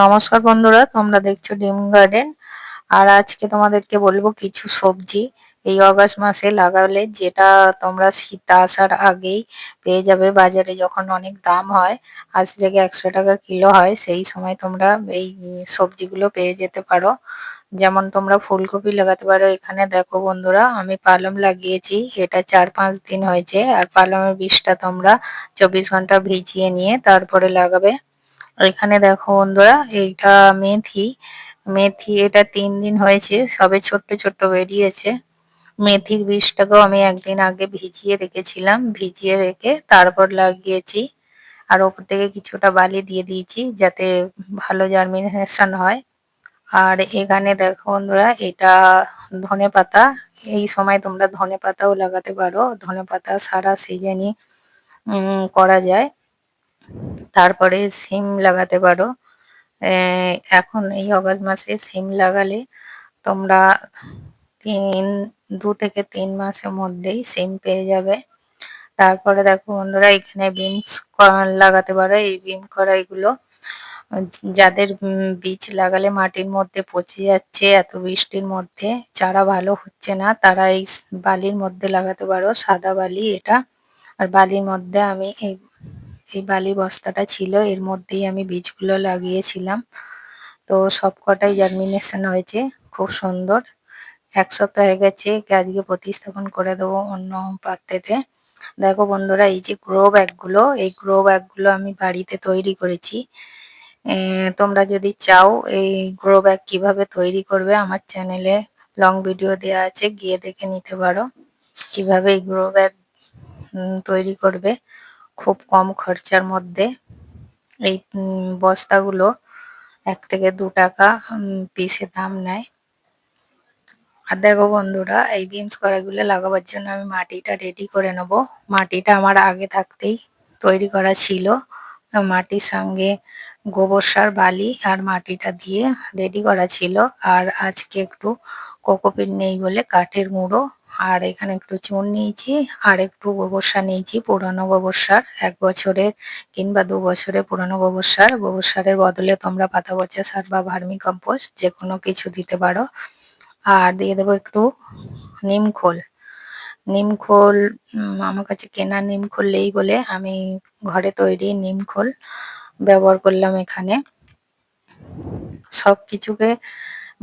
নমস্কার বন্ধুরা, তোমরা দেখছ ডিম গার্ডেন। আর আজকে তোমাদেরকে বলব কিছু সবজি। এই অগাস্ট মাসে লাগালে যেটা তোমরা শীত আসার আগেই পেয়ে যাবে বাজারে যখন অনেক দাম হয় আজ থেকে একশো টাকা কিলো হয়, সেই সময় তোমরা এই সবজিগুলো পেয়ে যেতে পারো। যেমন তোমরা ফুলকপি লাগাতে পারো এখানে। দেখো বন্ধুরা, আমি পালং লাগিয়েছি, এটা চার পাঁচ দিন হয়েছে, আর পালংয়ের বীজটা তোমরা চব্বিশ ঘণ্টা ভিজিয়ে নিয়ে তারপরে লাগাবে। এখানে দেখো বন্ধুরা, এইটা মেথি। মেথি এটা তিন দিন হয়েছে, সবে ছোট্ট ছোট্ট বেরিয়েছে। মেথির বীজটাকেও আমি একদিন আগে ভিজিয়ে রেখেছিলাম, ভিজিয়ে রেখে তারপর লাগিয়েছি। আর ওপর থেকে কিছুটা বালি দিয়ে দিয়েছি যাতে ভালো জার্মিনেশন হয়। আর এখানে দেখো বন্ধুরা, এটা ধনে পাতা। এই সময় তোমরা ধনে পাতাও লাগাতে পারো। ধনে পাতা সারা সিজনই করা যায়। তারপরে সিম লাগাতে পারো। এখন এই অগাস্ট মাসে সিম লাগালে তোমরা তিন, দু থেকে তিন মাসের মধ্যেই সিম পেয়ে যাবে। তারপরে দেখো বন্ধুরা, এখানে বিনস লাগাতে পারো। এই বিন কড়াইগুলো যাদের বীজ লাগালে মাটির মধ্যে পচে যাচ্ছে, এত বৃষ্টির মধ্যে চারা ভালো হচ্ছে না, তারা এই বালির মধ্যে লাগাতে পারো, সাদা বালি এটা। আর বালির মধ্যে আমি এই এই বালি বস্তাটা ছিল, এর মধ্যেই আমি বীজগুলো লাগিয়েছিলাম। তো সব কটাই জার্মিনেশন হয়েছে, খুব সুন্দর। এক সপ্তাহ হয়ে গেছে, আজকে প্রতিস্থাপন করে দেবো অন্য পাত্রেতে। দেখো বন্ধুরা, এই যে গ্রো ব্যাগগুলো এই গ্রো ব্যাগগুলো আমি বাড়িতে তৈরি করেছি। তোমরা যদি চাও এই গ্রো ব্যাগ কীভাবে তৈরি করবে, আমার চ্যানেলে লং ভিডিও দেওয়া আছে, গিয়ে দেখে নিতে পারো। কীভাবে এই গ্রো ব্যাগ তৈরি করবে। খুব কম খরচার মধ্যে এই বস্তাগুলো এক থেকে দু টাকা পিসে দাম নেয়। আর দেখো বন্ধুরা, এই বিনস কড়াইগুলো লাগাবার জন্য আমি মাটিটা রেডি করে নেব। মাটিটা আমার আগে থাকতেই তৈরি করা ছিল। মাটির সঙ্গে গোবর সার, বালি আর মাটিটা দিয়ে রেডি করা ছিল। আর আজকে একটু কোকোপিট নেই বলে কাঠের গুঁড়ো আর এখানে একটু চুন নিয়েছি, আর একটু গোবর সার নিয়েছি, পুরনো গোবর সার এক বছরের কিংবা দু বছরের পুরনো গোবর সার গোবর সারের বদলে তোমরা পাতা পচা সার বা ভার্মি কম্পোস্ট যে কোনো কিছু দিতে পারো। আর দিয়ে দেবো একটু নিম খোল। নিম খোল আমার কাছে কেনা নিম নেই বলে আমি ঘরে তৈরি নিম খোল ব্যবহার করলাম এখানে। সব কিছুকে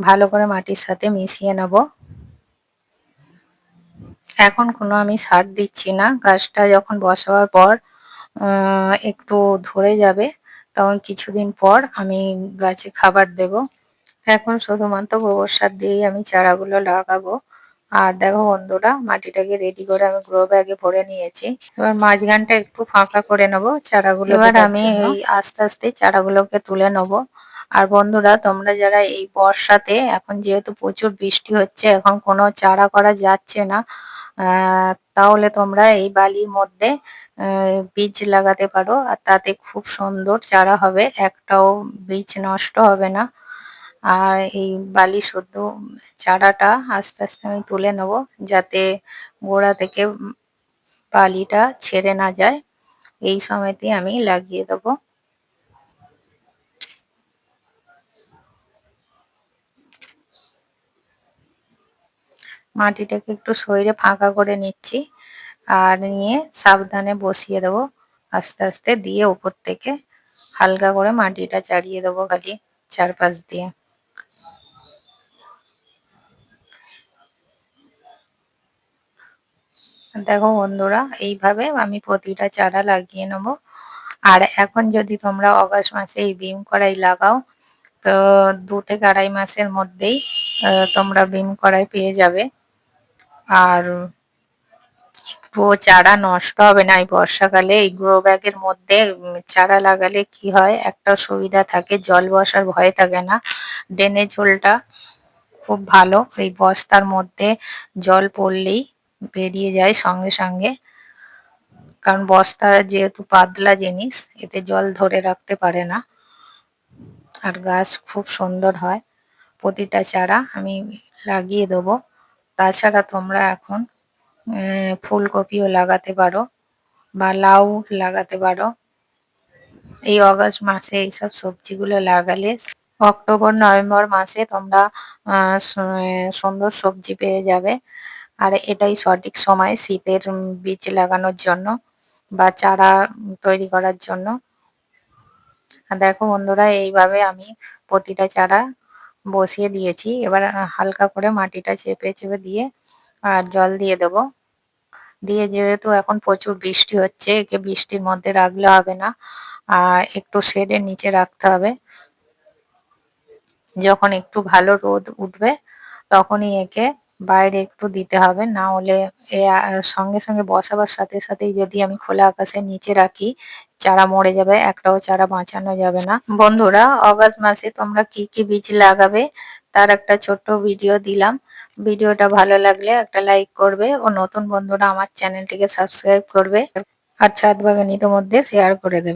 ভালো করে মাটির সাথে মিশিয়ে নেব। এখন কোনো আমি সার দিচ্ছি না। গাছটা যখন বসাবার পর একটু ধরে যাবে তখন কিছুদিন পর আমি গাছে খাবার দেব। এখন শুধুমাত্র গোবর সার দিয়েই আমি চারাগুলো লাগাবো। আর দেখো বন্ধুরা মাটিটাকে রেডি করে আমি গ্রো ব্যাগে ভরে নিয়েছি। এবার মাঝখানটা একটু ফাঁকা করে নেব চারাগুলো এবার আমি এই আস্তে আস্তে চারাগুলোকে তুলে নেব। আর বন্ধুরা, তোমরা যারা এই বর্ষাতে, এখন যেহেতু প্রচুর বৃষ্টি হচ্ছে, এখন কোনো চারা করা যাচ্ছে না তাহলে তোমরা এই বালির মধ্যে বীজ লাগাতে পারো। আর তাতে খুব সুন্দর চারা হবে, একটাও বীজ নষ্ট হবে না। আর এই বালি শুদ্ধ চারাটা আস্তে আস্তে আমি তুলে নেব, যাতে গোড়া থেকে বালিটা ছেড়ে না যায়। এই সময়তে আমি লাগিয়ে দেবো। মাটিটাকে একটু শরীরে ফাঁকা করে নিচ্ছি আর নিয়ে সাবধানে বসিয়ে দেবো। আস্তে আস্তে দিয়ে উপর থেকে হালকা করে মাটিটা চাড়িয়ে দেবো খালি চারপাশ দিয়ে। দেখো বন্ধুরা, এইভাবে আমি প্রতিটা চারা লাগিয়ে নেব। আর এখন যদি তোমরা অগাস্ট মাসে এই বিম কড়াই লাগাও, তো দু থেকে আড়াই মাসের মধ্যেই তোমরা বিম কড়াই পেয়ে যাবে। আর একটুও চারা নষ্ট হবে না এই বর্ষাকালে, এই গ্রো ব্যাগের মধ্যে চারা লাগালে কি হয়? একটা সুবিধা থাকে, জল বসার ভয় থাকে না। ড্রেনেজ হোলটা খুব ভালো, এই বস্তার মধ্যে জল পড়লেই বেরিয়ে যায় সঙ্গে সঙ্গে। কারণ বস্তা যেহেতু পাতলা জিনিস, এতে জল ধরে রাখতে পারে না। আর গাছ খুব সুন্দর হয়। প্রতিটা চারা আমি লাগিয়ে দেবো। তাছাড়া তোমরা এখন ফুলকপিও লাগাতে পারো বা লাউ লাগাতে পারো। এই অগস্ট মাসে এইসব সবজিগুলো লাগালে অক্টোবর নভেম্বর মাসে তোমরা আহ, সুন্দর সবজি পেয়ে যাবে। আর এটাই সঠিক সময় শীতের বীজ লাগানোর জন্য বা চারা তৈরি করার জন্য। দেখো বন্ধুরা এইভাবে আমি প্রতিটা চারা বসিয়ে দিয়েছি। এবার হালকা করে মাটিটা চেপে চেপে দিয়ে আর জল দিয়ে দেবো। দিয়ে যেহেতু এখন প্রচুর বৃষ্টি হচ্ছে, একে বৃষ্টির মধ্যে রাখলে হবে না। আর একটু শেডের নিচে রাখতে হবে। যখন একটু ভালো রোদ উঠবে, তখনই একে বাইরে একটু দিতে হবে। না হলে সঙ্গে সঙ্গে বসাবার সাথে সাথেই যদি আমি খোলা আকাশের নিচে রাখি চারা মরে যাবে, একটাও চারা বাঁচানো যাবে না। বন্ধুরা, অগাস্ট মাসে তোমরা কি কি বীজ লাগাবে তার একটা ছোট্ট ভিডিও দিলাম। ভিডিওটা ভালো লাগলে একটা লাইক করবে ও নতুন বন্ধুরা আমার চ্যানেলটিকে সাবস্ক্রাইব করবে আর ছাদ বাগান মধ্যে শেয়ার করে দেবে।